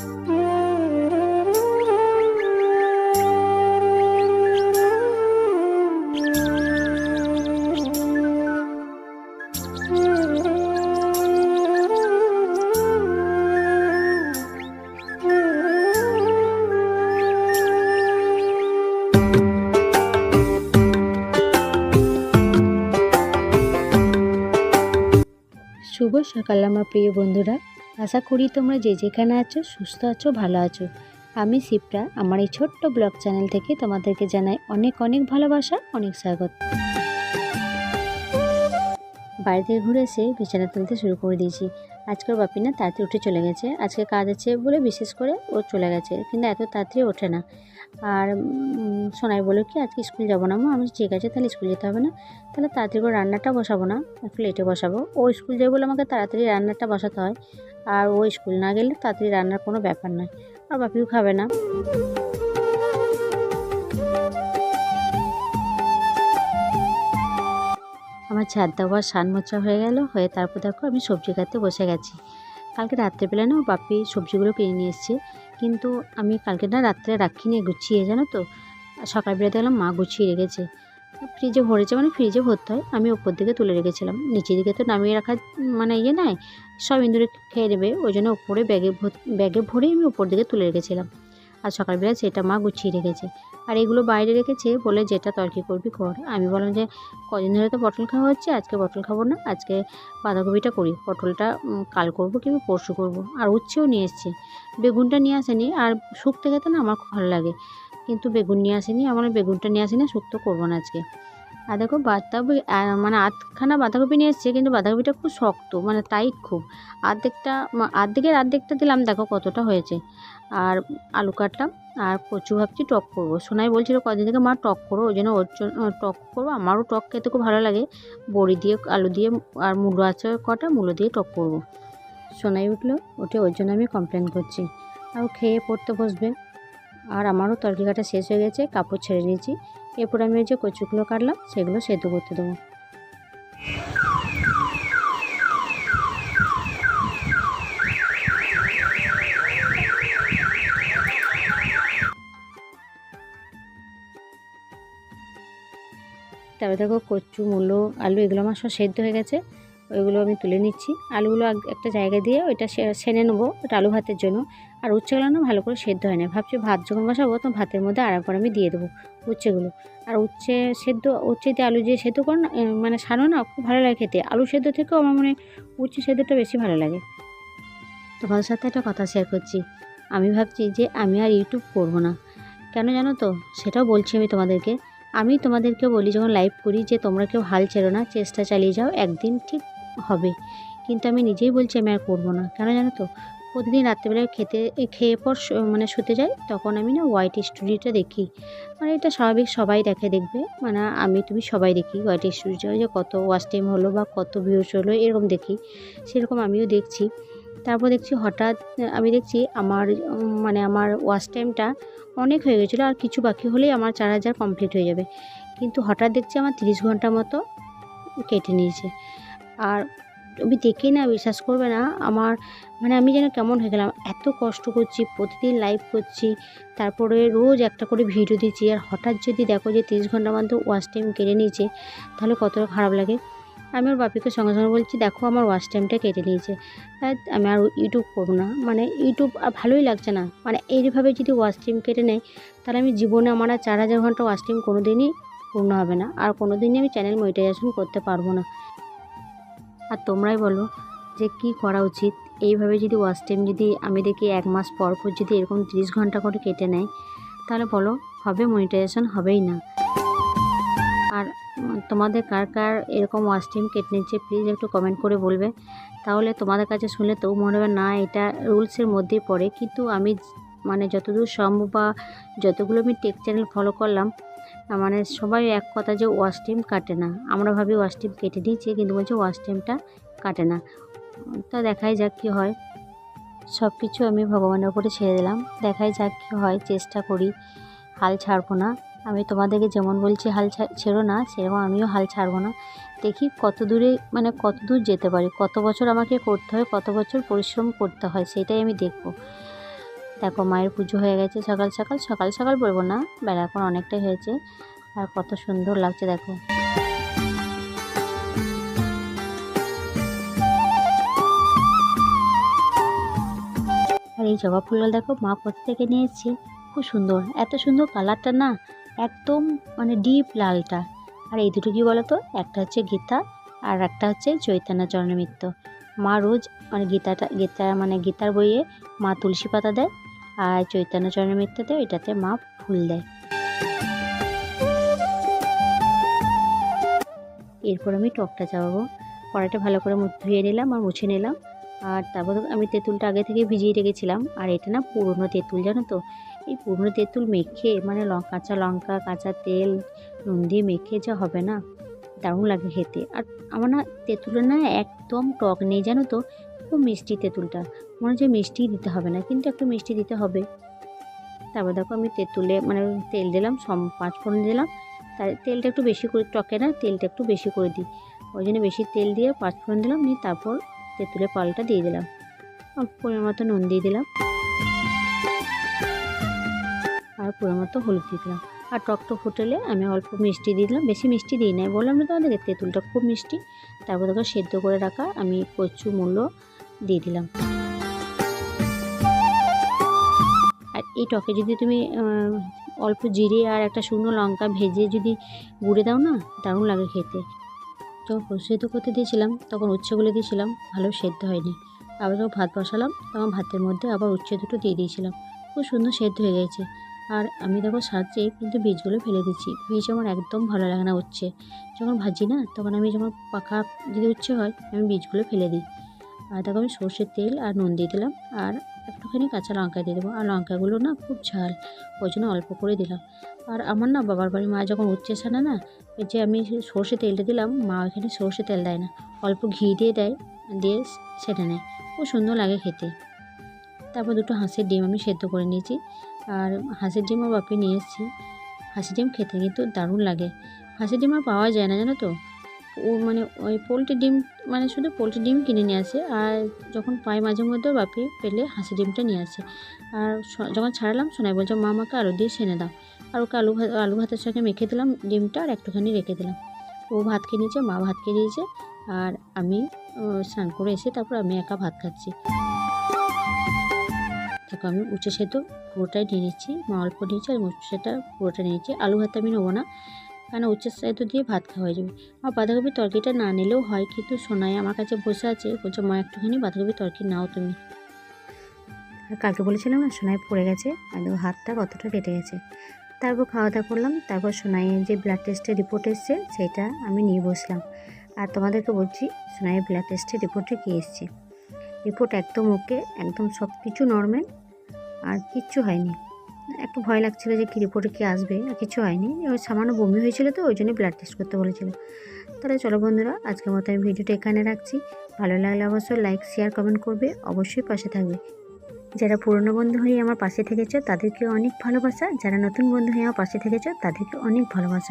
শুভ সকাল আমার প্রিয় বন্ধুরা আশা করি তোমরা যে যেখানে আছো, সুস্থ আছো, ভালো আছো। আমি শিপ্রা, আমার এই ছোট্ট ব্লগ চ্যানেল থেকে তোমাদেরকে জানাই অনেক অনেক ভালোবাসা, অনেক স্বাগত। বাড়িতে ঘুরে এসে বিছানা তুলতে শুরু করে দিয়েছি। আজকের বাপি না, তাড়াতাড়ি উঠে চলে গেছে। আজকে কাজ আছে বলে বিশেষ করে ও চলে গেছে, কিন্তু এত তাড়াতাড়ি ওঠে না। আর সোনাই বলে কি, আজকে স্কুল যাব না আমি ঠিক আছে, তাহলে স্কুল যেতে হবে না। তাহলে তাড়াতাড়ি করে রান্নাটা বসাবো না একটু লেটে বসাবো। ও স্কুল যাবে বলে আমাকে তাড়াতাড়ি রান্নাটা বসাতে হয়। আর ও স্কুল না গেলে তাড়াতাড়ি রান্নার কোনো ব্যাপার নয়। আর বাপিও খাবে না। আমার ছাদ দেওয়া সান মোচা হয়ে গেল, হয়ে তারপর দেখো আমি সবজি কাটতে বসে গেছি। কালকে রাত্রেবেলা না বাপি সবজিগুলো কিনে নিয়ে এসছে, কিন্তু আমি কালকে না রাত্রে রাখিনি গুছিয়ে, জানো তো? সকালবেলা দেখলাম মা গুছিয়ে রেখেছে। ফ্রিজে ভরেছে মানে ফ্রিজে ভরতে হয়, আমি ওপর দিকে তুলে রেখেছিলাম। নিচের দিকে তো নামিয়ে রাখার মানে ইয়ে নাই, সব ইন্দুরে খেয়ে নেবে, ওই জন্য ওপরে ব্যাগে ভর- ব্যাগে ভরেই আমি ওপর দিকে তুলে রেখেছিলাম। আর সকালবেলা সেটা মা গুছিয়ে রেখেছে। আর এগুলো বাইরে রেখেছে বলে যেটা তরকি করবি কর। আমি বললাম যে, কদিন ধরে তো পটল খাওয়া হচ্ছে, আজকে পটল খাব না, আজকে বাঁধাকপিটা করি। পটলটা কাল করব কিংবা পরশু করব। আর উচ্ছেও নিয়ে এসছে। বেগুনটা নিয়ে আসেনি। আর শুক্তো খেতে না আমার খুব ভালো লাগে। কিন্তু বেগুন নিয়ে আসেনি। আমার বেগুনটা নিয়ে আসেনি, শুক্তো করব না আজকে। আর দেখো, বাঁধাকপি মানে আধখানা বাঁধাকপি নিয়ে এসছে, কিন্তু বাঁধাকপিটা খুব শক্ত মানে টাইট খুব। অর্ধেকটা মা- অর্ধেকের অর্ধেকটা দিলাম, দেখো কতটা হয়েছে। আর আলু কাটলাম, আর কচু ভাবছি টক করব। সোনাই বলছিল কদিন থেকে মা টক করো, ওই জন্য ওর জন্য টক করব। আমারও টক খেতে খুব ভালো লাগে। বড়ি দিয়ে, আলু দিয়ে আর মূলো আছে কটা, মূলো দিয়ে টক করব। সোনাই উঠল ওঠে ওর জন্য আমি কমপ্লেন করছি। আর খেয়ে পড়তে বসবে। আর আমারও তরকারি কাটা শেষ হয়ে গেছে, কাপড় ছেড়ে নিয়েছি এরপর আমি ওই যে কচুগুলো কাটলাম, সেগুলো সেদ্ধ করতে দেবো। তারপরে দেখো কচু, মূলো, আলু, এগুলো আমার সব সেদ্ধ হয়ে গেছে। ওইগুলো আমি তুলে নিচ্ছি। আলুগুলো একটা জায়গায় দিয়ে ওইটা সেনে নেব ওটা আলু ভাতের জন্য। আর উচ্ছেগুলো না ভালো করে সেদ্ধ হয় না। ভাবছি ভাত যখন বসাবো তখন ভাতের মধ্যে আর একবার আমি দিয়ে দেবো উচ্ছেগুলো। আর উচ্ছে সেদ্ধ উচ্ছে দিয়ে আলু দিয়ে সেদ্ধ করো না মানে সানো না, খুব ভালো লাগে খেতে। আলু সেদ্ধ থেকেও আমার মনে উচ্ছে সেদ্ধটা বেশি ভালো লাগে। তোমাদের সাথে একটা কথা শেয়ার করছি। আমি ভাবছি যে আমি আর ইউটিউব করব না। কেন জানো তো? সেটাও বলছি আমি তোমাদেরকে। আমি তোমাদেরকে বলি, যখন লাইভ করি যে তোমরা কেউ হাল ছেড়ো না, চেষ্টা চালিয়ে যাও, একদিন ঠিক হবে। কিন্তু আমি নিজেই বলছি আমি আর করব না। কেন জানো তো? প্রতিদিন রাত্রেবেলায় খেতে, খেয়ে পর মানে শুতে যাই, তখন আমি না হোয়াইট স্টুডিওটা দেখি। মানে এটা স্বাভাবিক সবাই দেখে দেখবে। মানে আমি, তুমি সবাই দেখি হোয়াইট স্টুডিওটা যে কত ওয়াচ টাইম হলো বা কত ভিউস হলো, এরকম দেখি। সেরকম আমিও দেখছি। তারপর দেখছি হঠাৎ, আমি দেখছি আমার মানে আমার ওয়াচ টাইমটা অনেক হয়ে গেছিল আর কিছু বাকি হলেই আমার চার হাজার কমপ্লিট হয়ে যাবে। কিন্তু হঠাৎ দেখছি আমার তিরিশ ঘণ্টা মতো কেটে নিয়েছে। আর আমি দেখেই না, বিশ্বাস করবে না, আমার মানে আমি যেন কেমন হয়ে গেলাম। এত কষ্ট করছি, প্রতিদিন লাইভ করছি, তারপরে রোজ একটা করে ভিডিও দিচ্ছি। আর হঠাৎ যদি দেখো যে তিরিশ ঘণ্টার মধ্যে ওয়াচ টাইম কেটে নিয়েছে, তাহলে কতটা খারাপ লাগে। আমি ওর বাপিকে সঙ্গে সঙ্গে বলছি, দেখো আমার ওয়াচ টাইমটা কেটে নিয়েছে। আমি আর ইউটিউব করব না। মানে ইউটিউব আর ভালোই লাগছে না। মানে এইভাবে যদি ওয়াচ টাইম কেটে নেয়, তাহলে আমি জীবনে আমার আর চার হাজার ঘণ্টা ওয়াচ টাইম কোনো দিনই পূর্ণ হবে না। আর কোনো দিনই আমি চ্যানেল মনিটাইজেশন করতে পারব না। আর তোমরাই বলো যে কি করা উচিত? এইভাবে যদি ওয়াচ টাইম যদি আমি দেখি এক মাস পর পর যদি এরকম তিরিশ ঘণ্টা করে কেটে নেয়, তাহলে বলো হবে মনিটাইজেশন হবেই না। আর তোমাদের কার কার এরকম ওয়াচ টাইম কেটে নিচ্ছে প্লিজ একটু কমেন্ট করে বলবে। তাহলে তোমাদের কাছে শুনলে তবু মনে হবে, না, এটা রুলসের মধ্যেই পড়ে। কিন্তু আমি মানে যতদূর সম্ভব বা যতগুলো আমি টেক চ্যানেল ফলো করলাম মানে সবাই এক কথা যে ওয়াচ টাইম কাটে না। আমরা ভাবি ওয়াচ টাইম কেটে দিয়েছে, কিন্তু বলছে ওয়াচ টাইমটা কাটে না। তো দেখাই যাক কী হয়। সব কিছু আমি ভগবানের উপরে ছেড়ে দিলাম। দেখাই যাক কী হয়, চেষ্টা করি। হাল ছাড়বো না। আমি তোমাদেরকে যেমন বলছি, হাল ছেড়ো না, সেরকম আমিও হাল ছাড়বো না। দেখি কত দূরে মানে কত দূর যেতে পারি, কত বছর আমাকে করতে হয়, কত বছর পরিশ্রম করতে হয়, সেটাই আমি দেখব। দেখো মায়ের পুজো হয়ে গেছে, সকাল সকাল সকাল সকাল বলব না, বেলা এখন অনেকটাই হয়েছে, আর কত সুন্দর লাগছে দেখো। আর এই জবা ফুলগুলো দেখো মা প্রত্যেকে নিয়েছে, খুব সুন্দর, এত সুন্দর কালারটা না একদম মানে ডিপ লালটা। আর এই দুটো কী বলো তো একটা হচ্ছে গীতা আর একটা হচ্ছে চৈতন্য চরণমিত্র মা রোজ মানে গীতাটা, গীতা মানে গীতার বইয়ে মা তুলসী পাতা দেয় আর চৈতন্য চরণমিত্রতে এটাতে মা ফুল দেয়। এরপর আমি টকটা চাপাবো। কড়াইটা ভালো করে ধুয়ে নিলাম আর মুছে নিলাম। আর তারপর আমি তেঁতুলটা আগে থেকে ভিজিয়ে রেখেছিলাম। আর এটা না পুরনো তেঁতুল, জানো তো? এই পুরনো তেঁতুল মেখে মানে কাঁচা লঙ্কা, কাঁচা তেল, নুন দিয়ে মেখে যা হবে না? দারুণ লাগে খেতে। আর আমার না তেঁতুলের না একদম টক নেই, জানো তো? খুব মিষ্টি তেঁতুলটা। মনে হচ্ছে মিষ্টি দিতে হবে না, কিন্তু একটু মিষ্টি দিতে হবে। তারপর দেখো আমি তেঁতুলে মানে তেল দিলাম, সম পাঁচ ফোড়ন দিলাম। তার তেলটা একটু বেশি করে, টকে না, তেলটা একটু বেশি করে দিই। ওই জন্য বেশি তেল দিয়ে পাঁচ ফোড়ন দিলাম, নিয়ে তারপর তেঁতুলের পালটা দিয়ে দিলাম। অল্প পরিমাণ মতো নুন দিয়ে দিলাম। আর পরিমাণ মতো হলুদ দিয়ে দিলাম। আর টকটা ফুটেলে আমি অল্প মিষ্টি দিয়ে দিলাম। বেশি মিষ্টি দিই নাই। বললাম না তোমাদেরকে, তেঁতুলটা খুব মিষ্টি। তারপর দেখো সেদ্ধ করে রাখা আমি কচু মূল্য দিয়ে দিলাম। আর এই টকে যদি তুমি অল্প জিরে আর একটা শুকনো লঙ্কা ভেজে যদি গুঁড়ে দাও না, দারুণ লাগে খেতে। যখন সেদ্ধ করতে দিয়েছিলাম, তখন উচ্ছেগুলো দিয়েছিলাম, ভালো সেদ্ধ হয়নি। আবার যখন ভাত বসালাম, তখন ভাতের মধ্যে আবার উচ্ছে দুটো দিয়ে দিয়েছিলাম। খুব সুন্দর সেদ্ধ হয়ে গেছে। আর আমি দেখো সাজে কিন্তু বীজগুলো ফেলে দিচ্ছি। বীজ আমার একদম ভালো লাগে না, উচ্ছে। যখন ভাজি না, তখন আমি যখন পাখা যদি উচ্ছে হয়, আমি বীজগুলো ফেলে দিই। আর দেখো আমি সর্ষের তেল আর নুন দিয়ে দিলাম, আর একটুখানি কাঁচা লঙ্কা দিয়ে দেবো। আর লঙ্কাগুলো না খুব ঝাল, ওই জন্য অল্প করে দিলাম। আর আমার না বাবার বাড়ি মা যখন উচ্ছে সানা না যে আমি সর্ষে তেলটা দিলাম, মা ওখানে সর্ষে তেল দেয় না। অল্প ঘি দিয়ে দেয়, দিয়ে সেটা নেয়। খুব সুন্দর লাগে খেতে। তারপর দুটো হাঁসের ডিম আমি সেদ্ধ করে নিয়েছি। আর হাঁসের ডিমও বাপি নিয়ে এসেছি। হাঁসের ডিম খেতে কিন্তু দারুণ লাগে। হাঁসের ডিম আর পাওয়া যায় না, জানো তো? ও মানে ওই পোলট্রি ডিম মানে শুধু পোলট্রি ডিম কিনে নিয়ে আসে আর যখন পাই মাঝে মধ্যে বাপি পেলে হাঁসের ডিমটা নিয়ে আসে। আর যখন ছাড়লাম শোনাই বলছে, মা, আমাকে আলু দিয়ে সেনে দাও। আর ওকে আলু আলু ভাতের সঙ্গে মেখে দিলাম, ডিমটা আর একটুখানি রেখে দিলাম। ও ভাত খেয়ে নিয়েছে, মা ভাত খেয়ে দিয়েছে আর আমি স্নান করে এসে তারপর আমি একা ভাত খাচ্ছি। দেখো আমি উচ্ছে সেদ্ধ পুরোটাই নিয়ে নিচ্ছি, মা অল্প নিয়েছি আর উচ্ছে সেটা পুরোটা নিয়েছি আলু ভাত আমি নেব না কারণ উচ্ছে সেদ্ধ দিয়ে ভাত খাওয়া যাবে। আর বাঁধাকপির তরকিটা না নিলেও হয়, কিন্তু সোনাই আমার কাছে বসে আছে, বলছে, মা, একটুখানি বাঁধাকপির তরকি নাও তুমি। আর কালকে বলেছিলাম না, সোনাই পড়ে গেছে, একদম হাতটা কতটা কেটে গেছে। তারপর খাওয়া দাওয়া করলাম, তারপর সোনাইয়ের যে ব্লাড টেস্টের রিপোর্ট এসছে, সেটা আমি নিয়ে বসলাম। আর তোমাদেরকে বলছি, সোনাইয়ের ব্লাড টেস্টের রিপোর্টে কী এসছে? রিপোর্ট একদম ওকে একদম সব কিছু নর্মাল আর কিচ্ছু হয়নি। একটু ভয় লাগছিল যে কী রিপোর্টে কী আসবে কিছু হয়নি। ওই সামান্য বমি হয়েছিল তো, ওই জন্য ব্লাড টেস্ট করতে বলেছিল। তাহলে চলো বন্ধুরা, আজকের মতো আমি ভিডিওটা এখানে রাখছি। ভালো লাগলে অবশ্যই লাইক শেয়ার কমেন্ট করবে। অবশ্যই পাশে থাকবে। যারা পুরনো বন্ধু হয়ে আমার পাশে থেকেছ, তাদেরকে অনেক ভালোবাসা। যারা নতুন বন্ধু হয়ে আমার পাশে থেকেছ, তাদেরকে অনেক ভালোবাসা।